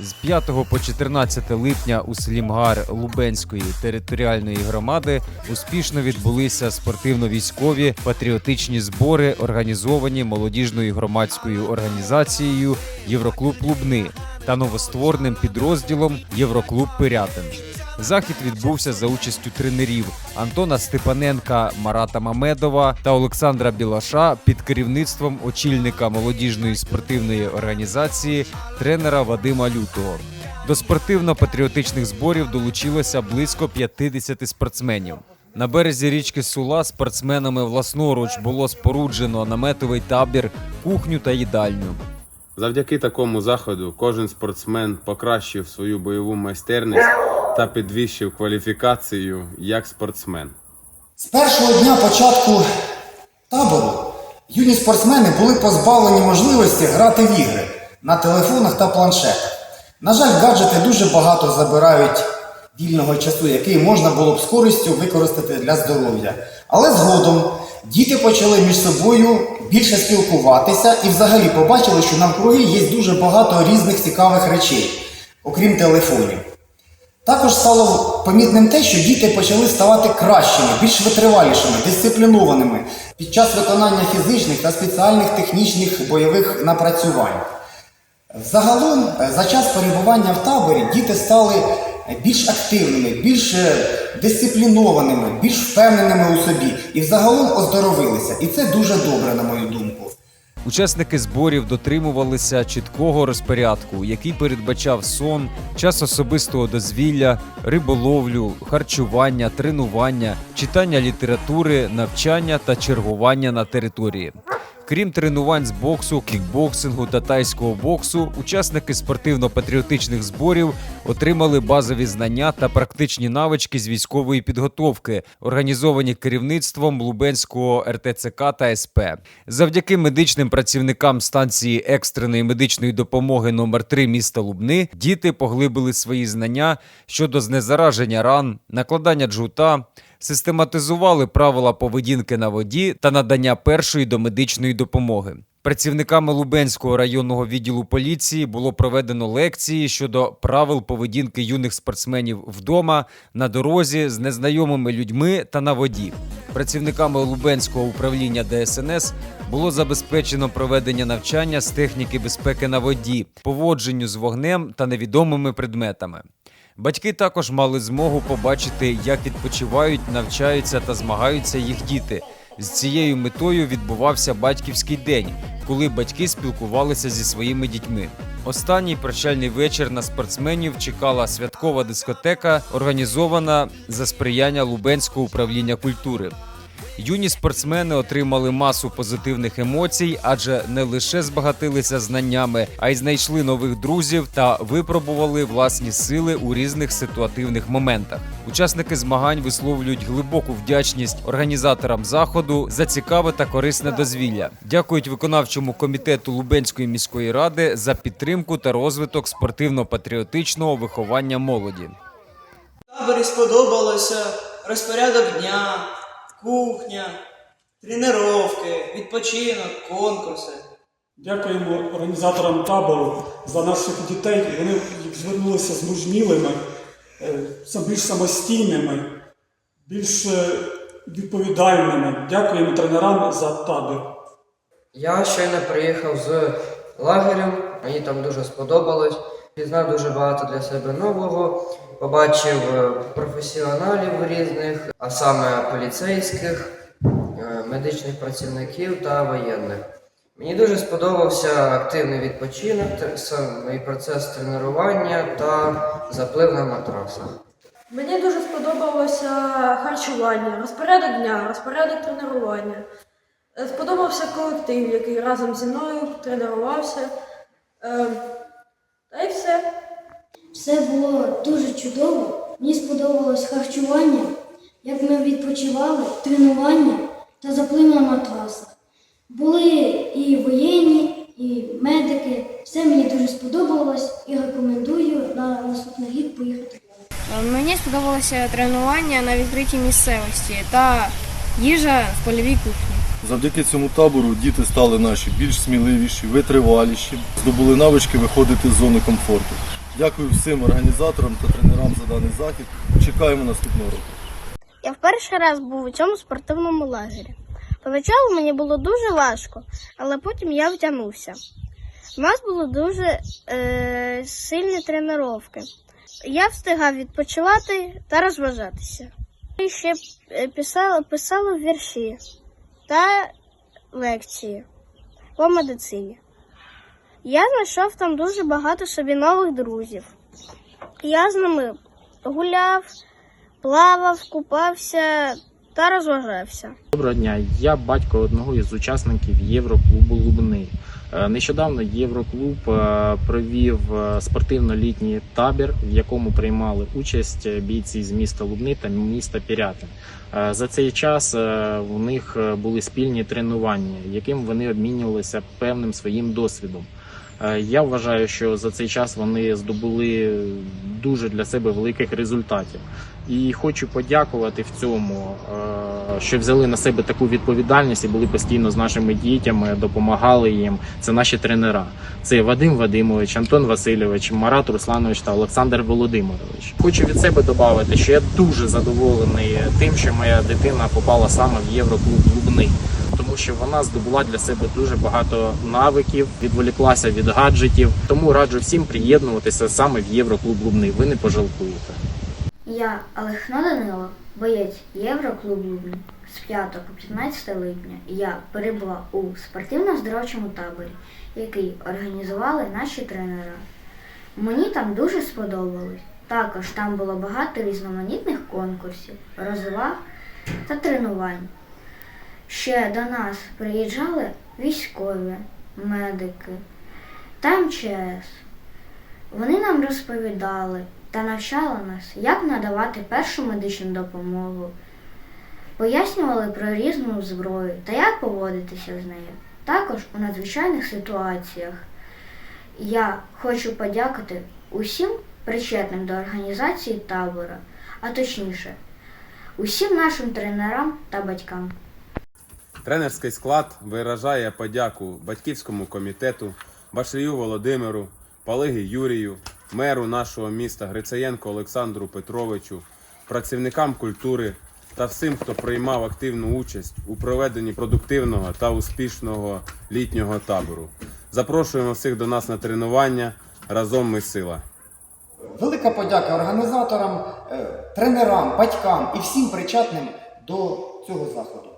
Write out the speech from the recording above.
З 5 по 14 липня у селі Мгар Лубенської територіальної громади успішно відбулися спортивно-військові патріотичні збори, організовані молодіжною громадською організацією Євроклуб Лубни та новоствореним підрозділом Євроклуб Пирятин. Захід відбувся за участю тренерів Антона Степаненка, Марата Мамедова та Олександра Білаша під керівництвом очільника молодіжної спортивної організації тренера Вадима Лютого. До спортивно-патріотичних зборів долучилося близько 50 спортсменів. На березі річки Сула спортсменами власноруч було споруджено наметовий табір, кухню та їдальню. Завдяки такому заходу кожен спортсмен покращив свою бойову майстерність та підвищив кваліфікацію як спортсмен. З першого дня початку табору юні спортсмени були позбавлені можливості грати в ігри на телефонах та планшетах. На жаль, гаджети дуже багато забирають вільного часу, який можна було б з користю використати для здоров'я. Але згодом діти почали між собою більше спілкуватися і взагалі побачили, що навкруги є дуже багато різних цікавих речей, окрім телефонів. Також стало помітним те, що діти почали ставати кращими, більш витривалішими, дисциплінованими під час виконання фізичних та спеціальних технічних бойових напрацювань. Загалом, е, за час перебування в таборі діти стали більш активними, більш е, дисциплінованими, більш впевненими у собі і взагалом оздоровилися. І це дуже добре, на мою думку. Учасники зборів дотримувалися чіткого розпорядку, який передбачав сон, час особистого дозвілля, риболовлю, харчування, тренування, читання літератури, навчання та чергування на території. Крім тренувань з боксу, кікбоксингу та тайського боксу, учасники спортивно-патріотичних зборів отримали базові знання та практичні навички з військової підготовки, організовані керівництвом Лубенського РТЦК та СП. Завдяки медичним працівникам станції екстреної медичної допомоги номер 3 міста Лубни діти поглибили свої знання щодо знезараження ран, накладання джута, систематизували правила поведінки на воді та надання першої домедичної допомоги. Працівниками Лубенського районного відділу поліції було проведено лекції щодо правил поведінки юних спортсменів вдома, на дорозі з незнайомими людьми та на воді. Працівниками Лубенського управління ДСНС було забезпечено проведення навчання з техніки безпеки на воді, поводженню з вогнем та невідомими предметами. Батьки також мали змогу побачити, як відпочивають, навчаються та змагаються їх діти. З цією метою відбувався батьківський день, коли батьки спілкувалися зі своїми дітьми. Останній прощальний вечір на спортсменів чекала святкова дискотека, організована за сприяння Лубенського управління культури. Юні спортсмени отримали масу позитивних емоцій, адже не лише збагатилися знаннями, а й знайшли нових друзів та випробували власні сили у різних ситуативних моментах. Учасники змагань висловлюють глибоку вдячність організаторам заходу за цікаве та корисне дозвілля. Дякують виконавчому комітету Лубенської міської ради за підтримку та розвиток спортивно-патріотичного виховання молоді. Таборі сподобалося розпорядок дня, кухня, тренировки, відпочинок, конкурси. Дякуємо організаторам табору за наших дітей. Вони звернулися з мужнілими, е, більш самостійними, більш е, відповідальними. Дякуємо тренерам за табір. Я щойно приїхав з лагерем, мені там дуже сподобалось. Пізнав дуже багато для себе нового. Побачив е, професіоналів різних, а саме поліцейських, е, медичних працівників та воєнних. Мені дуже сподобався активний відпочинок, самий процес тренування та заплив на матрасах. Мені дуже сподобалося харчування, розпорядок дня, розпорядок тренування. Е, Сподобався колектив, який разом зі мною тренувався. Е, Та й все. Все було дуже чудово. Мені сподобалось харчування, як ми відпочивали, тренування та заплив на матрасах. Були і воєнні, і медики. Все мені дуже сподобалось і рекомендую на наступний рік поїхати. Мені сподобалося тренування на відкритій місцевості та їжа в польовій кухні. Завдяки цьому табору діти стали наші більш сміливіші, витриваліші, здобули навички виходити з зони комфорту. Дякую всім організаторам та тренерам за даний захід. Чекаємо наступного року. Я в перший раз був у цьому спортивному лагері. Поначалу мені було дуже важко, але потім я втягнувся. У нас були дуже е, сильні тренування. Я встигав відпочивати та розважатися. І ще е, писала, писала вірші та лекції по медицині. Я знайшов там дуже багато собі нових друзів. Я з ними гуляв, плавав, купався та розважався. Доброго дня. Я батько одного із учасників Євроклубу Лубни. Е, Нещодавно Євроклуб е, провів е, спортивно-літній табір, в якому приймали участь бійці з міста Лубни та міста Пірятин. За цей час у них були спільні тренування, яким вони обмінювалися певним своїм досвідом. Е, Я вважаю, що за цей час вони здобули дуже для себе великих результатів. І хочу подякувати в цьому, е, що взяли на себе таку відповідальність і були постійно з нашими дітями, допомагали їм. Це наші тренера. Це Вадим Вадимович, Антон Васильович, Марат Русланович та Олександр Володимирович. Хочу від себе додати, що я дуже задоволений тим, що моя дитина попала саме в Євроклуб Лубни. Що вона здобула для себе дуже багато навиків, відволіклася від гаджетів. Тому раджу всім приєднуватися саме в Євроклуб Лубни. Ви не пожалкуєте. Я Олехно Данило, боєць Євроклубу Лубни. З 5 по 15 липня я перебула у спортивно-здоровчому таборі, який організували наші тренера. Мені там дуже сподобалось. Також там було багато різноманітних конкурсів, розваг та тренувань. Ще до нас приїжджали військові, медики та МЧС. Вони нам розповідали та навчали нас, як надавати першу медичну допомогу, пояснювали про різну зброю та як поводитися з нею. Також у надзвичайних ситуаціях. Я хочу подякувати усім причетним до організації табора, а точніше, усім нашим тренерам та батькам. Тренерський склад виражає подяку батьківському комітету, Башлію Володимиру, Палиги Юрію, меру нашого міста Грицаєнко Олександру Петровичу, працівникам культури та всім, хто приймав активну участь у проведенні продуктивного та успішного літнього табору. Запрошуємо всіх до нас на тренування. Разом ми сила. Велика подяка організаторам, е, тренерам, батькам і всім причетним до цього заходу.